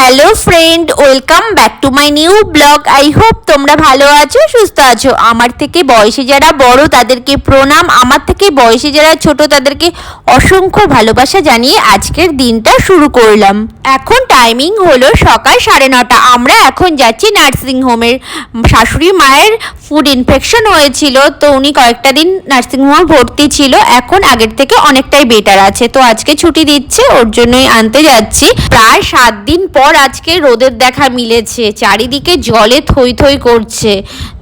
Hello friend, welcome back to my new vlog. I hope তোমরা ভালো আছো, সুস্থ আছো। আমার থেকে বয়সে যারা বড়, তাদেরকে প্রণাম। আমার থেকে বয়সে যারা ছোট, তাদেরকে অসংখ্য ভালোবাসা জানিয়ে আজকের দিনটা শুরু করলাম। এখন টাইমিং হলো সকাল সাড়ে নটা। আমরা এখন যাচ্ছি নার্সিং হোমের শাশুড়ি মায়ের ফুড ইনফেকশন হয়েছিল, তো উনি কয়েকটা দিন নার্সিং হোমে ভর্তি ছিল। এখন আগের থেকে অনেকটাই বেটার আছে। তো আজকে ছুটি দিচ্ছে, ওর জন্যই আনতে যাচ্ছি। প্রায় সাত দিন পর আজকে রোদের দেখা মিলেছে। চারিদিকে জলে থই থই করছে।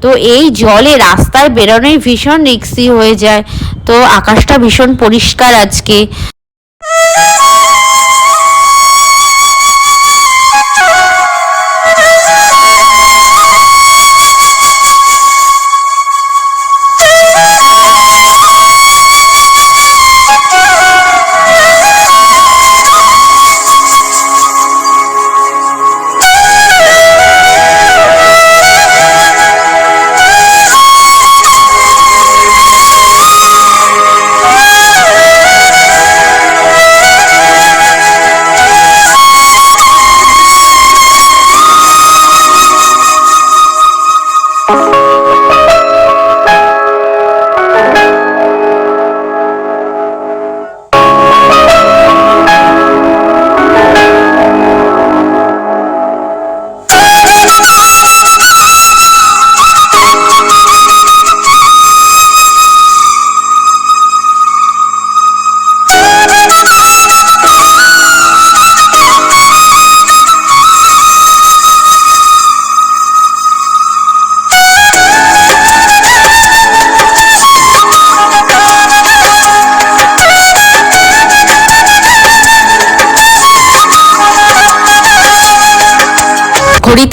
তো এই জলে রাস্তায় বেরোনোই ভীষণ রিক্সি হয়ে যায়। তো আকাশটা ভীষণ পরিষ্কার আজকে।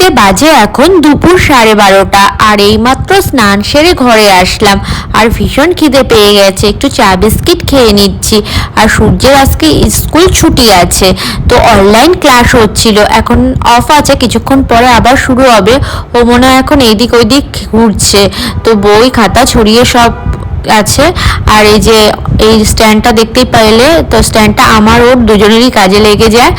ঘড়িতে বাজে এখন দুপুর সাড়ে বারোটা, আর এইমাত্র স্নান সেরে ঘরে আসলাম। আর ভীষণ খিদে পেয়ে গেছে, একটু চা বিস্কিট খেয়ে নিচ্ছি। আর সূর্যের আজকে স্কুল ছুটি আছে, তো অনলাইন ক্লাস হচ্ছিল। এখন অফ আছে, কিছুক্ষণ পরে আবার শুরু হবে। ও মনে হয় এখন এইদিক ওইদিক ঘুরছে। তো বই, খাতা ছড়িয়ে সব আছে। আর এই যে এই স্ট্যান্ডটা দেখতেই পাইলে, তো স্ট্যান্ডটা আমার ওর দুজনেরই কাজে লেগে যায়।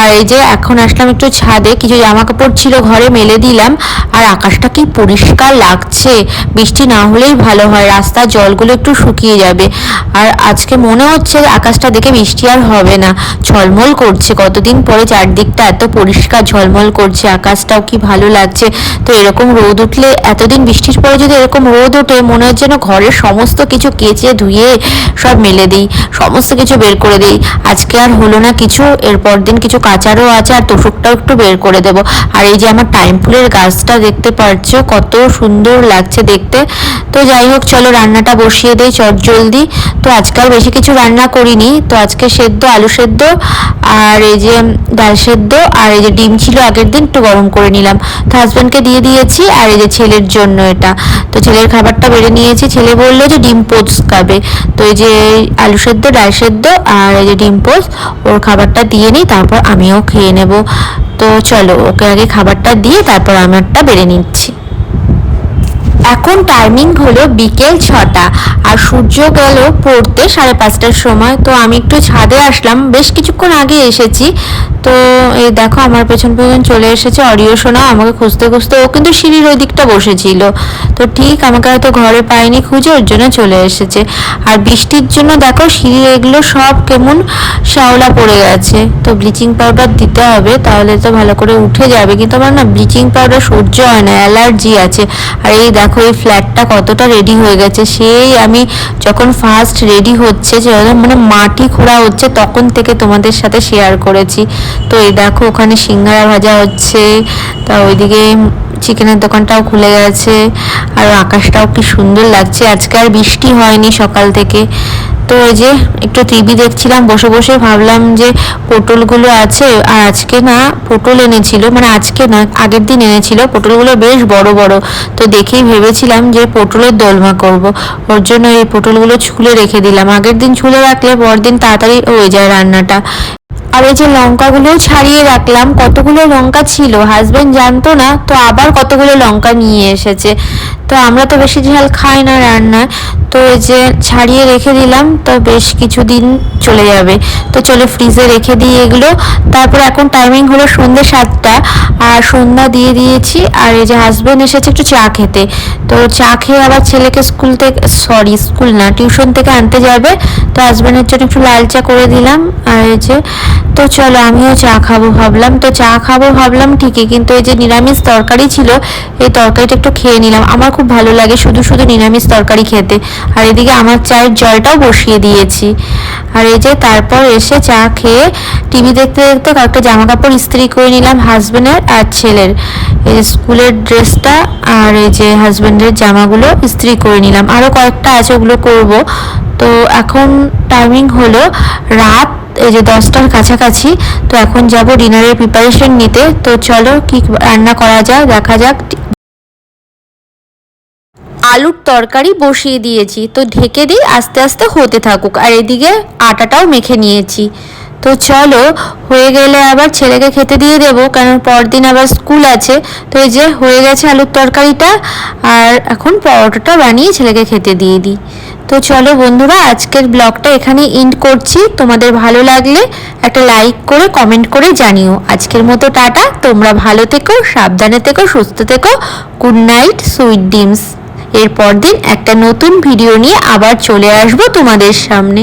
আর এই যে এখন আসলাম একটু ছাদে, কিছু জামা কাপড় ছিল ঘরে, মেলে দিলাম। আর আকাশটা কি পরিষ্কার লাগছে। বৃষ্টি না হলেই ভালো হয়, রাস্তার জলগুলো একটু শুকিয়ে যাবে। আর আজকে মনে হচ্ছে আকাশটা দেখে বৃষ্টি আর হবে না। ঝলমল করছে, কতদিন পরে চারদিকটা এত পরিষ্কার ঝলমল করছে, আকাশটাও কি ভালো লাগছে। তো এরকম রোদ উঠলে, এতদিন বৃষ্টির পরে যদি এরকম রোদ ওঠে, মনে হচ্ছে যেন ঘরের সমস্ত কিছু কেচে ধুয়ে সব মেলে দিই, সমস্ত কিছু বের করে দিই। আজকে আর হলো না কিছু, এরপর দিন কিছু কাচারও আছে, আর তোষকটাও একটু বের করে দেবো। আর এই যে আমার টাইম ফুলের গাছটা দেখতে পাচ্ছ কত সুন্দর লাগছে দেখতে। তো যাই হোক, চলো রান্নাটা বসিয়ে দেই চট জলদি। তো আজকাল বেশি কিছু রান্না করিনি, তো আজকে সেদ্ধ, আলু সেদ্ধ, আর এই যে ডাল সেদ্ধ, আর এই যে ডিম ছিল আগের দিন, একটু গরম করে নিলাম। তো হাজব্যান্ডকে দিয়ে দিয়েছি, আর এই যে ছেলের জন্য এটা। তো ছেলের খাবারটা বেড়ে নিয়েছি, ছেলে বলল যে ডিম পোচ খাবে। তো এই যে আলু সেদ্ধ, ডাল সেদ্ধ আর এই যে ডিম পোস্ট ওর খাবারটা দিয়ে নিই, তারপর আমিও খেয়ে নেব। তো চলো, ওকে আগে খাবারটা দিয়ে তারপর আমারটা বেড়ে নিচ্ছি। এখন টাইমিং হলো বিকেল ছটা। সূর্য গেল পড়তে সাড়ে পাঁচটার সময়, তো আমি একটু ছাদে আসলাম। বেশ কিছুক্ষণ আগে এসেছি। তো এই দেখো আমার পেছন পেছন চলে এসেছে অডিও শোনা আমাকে খুঁজতে খুঁজতে ও কিন্তু সিঁড়ির ওই দিকটা বসেছিল। তো ঠিক আমাকে হয়তো ঘরে পাইনি খুঁজে, ওর জন্য চলে এসেছে। আর বৃষ্টির জন্য দেখো সিঁড়ি এগুলো সব কেমন শ্যাওলা পড়ে গেছে। তো ব্লিচিং পাউডার দিতে হবে, তাহলে তো ভালো করে উঠে যাবে। কিন্তু আমার না ব্লিচিং পাউডার সহ্য হয় না, অ্যালার্জি আছে। আর এই দেখো এই ফ্ল্যাটটা কতটা রেডি হয়ে গেছে, সেই আমি যখন ফার্স্ট রেডি হচ্ছে যে মানে মাটি খোঁড়া হচ্ছে, তখন থেকে তোমাদের সাথে শেয়ার করেছি। তো এই দেখো, ওখানে সিঙ্গারা ভাজা হচ্ছে। তা ওইদিকে চিকেনের দোকানটাও খুলে গেছে। আর আকাশটাও কি সুন্দর লাগছে। আজকে আর বৃষ্টি হয়নি সকাল থেকে। তো এই যে একটু টিভি দেখছিলাম, বসে বসে ভাবলাম যে পটলগুলো আছে। আর আজকে না পটল এনেছিল মানে আজকে না, আগের দিন এনেছিল। পটলগুলো বেশ বড় বড়। তো দেখেই ভেবেছিলাম যে পটলের দোলমা করব। ওর জন্য এই পটলগুলো ছুলে রেখে দিলাম। আগের দিন ছুলে রাখলে পরদিন তাড়াতাড়ি হয়ে যায় রান্নাটা। আর এই যে লঙ্কাগুলোও ছাড়িয়ে রাখলাম, কতগুলো লঙ্কা ছিল? হাজবেন্ড জানতো না, তো আবার কতগুলো লঙ্কা নিয়ে এসেছে। তো তো আমরা তো বেশি ঝাল খাই না রান্নায়। তো এই যে ছাড়িয়ে রেখে দিলাম, তো বেশ কিছুদিন চলে যাবে। তো চলে ফ্রিজে রেখে দিই এগুলো। তারপর এখন টাইমিং হলো সন্ধ্যে সাতটা, আর সন্ধ্যা দিয়ে দিয়েছি। আর এই যে হাজব্যান্ড এসেছে একটু চা খেতে। তো চা খেয়ে আবার ছেলেকে স্কুল থেকে সরি স্কুল না টিউশন থেকে আনতে যাবে। তো হাজব্যান্ডের জন্য একটু লাল চা করে দিলাম। আর এই যে তো চলো আমিও চা খাব ভাবলাম। তো চা খাব ভাবলাম ঠিকই, কিন্তু এই যে নিরামিষ তরকারি ছিল, এই তরকারিটা একটু খেয়ে নিলাম। আমার খুব ভালো লাগে শুধু শুধু নিরামিষ তরকারি খেতে। আর এদিকে আমার চায়ের জলটাও বসিয়ে দিয়েছি। আর এই যে তারপর এসে চা খেয়ে টিভি দেখতে দেখতে কয়েকটা জামা কাপড় ইস্ত্রি করে নিলাম হাজবেন্ডের আর ছেলের। এই স্কুলের ড্রেসটা আর এই যে হাজব্যান্ডের জামাগুলো ইস্ত্রি করে নিলাম। আরও কয়েকটা আছে ওগুলো করব। তো এখন টাইমিং হলো রাত এই যে দশটার কাছাকাছি, তো এখন যাব ডিনারের প্রিপারেশন নিতে। তো চলো কি রান্না করা যায়, দেখা যাক। আলুর তরকারি বসিয়ে দিয়েছি। তো ঢেকে দিই, আস্তে আস্তে হতে থাকুক। আর এদিকে আটাটাও মেখে নিয়েছি। তো চলো, হয়ে গেলে আবার ছেলেকে খেতে দিয়ে দেবো, কারণ পরদিন আবার স্কুল আছে। তো এই যে হয়ে গেছে আলুর তরকারিটা, আর এখন পরোটাটা বানিয়ে ছেলেকে খেতে দিয়ে দিই। তো চলো বন্ধুরা, আজকের ব্লগটা এখানে এন্ড করছি। তোমাদের ভালো লাগলে একটা লাইক করে কমেন্ট করে জানিও। আজকের মতো টাটা। তোমরা ভালো থেকো, সাবধানে থেকো, সুস্থ থেকো। গুড নাইট সুইট ডিমস এরপর দিন একটা নতুন ভিডিও নিয়ে আবার চলে আসব তোমাদের সামনে।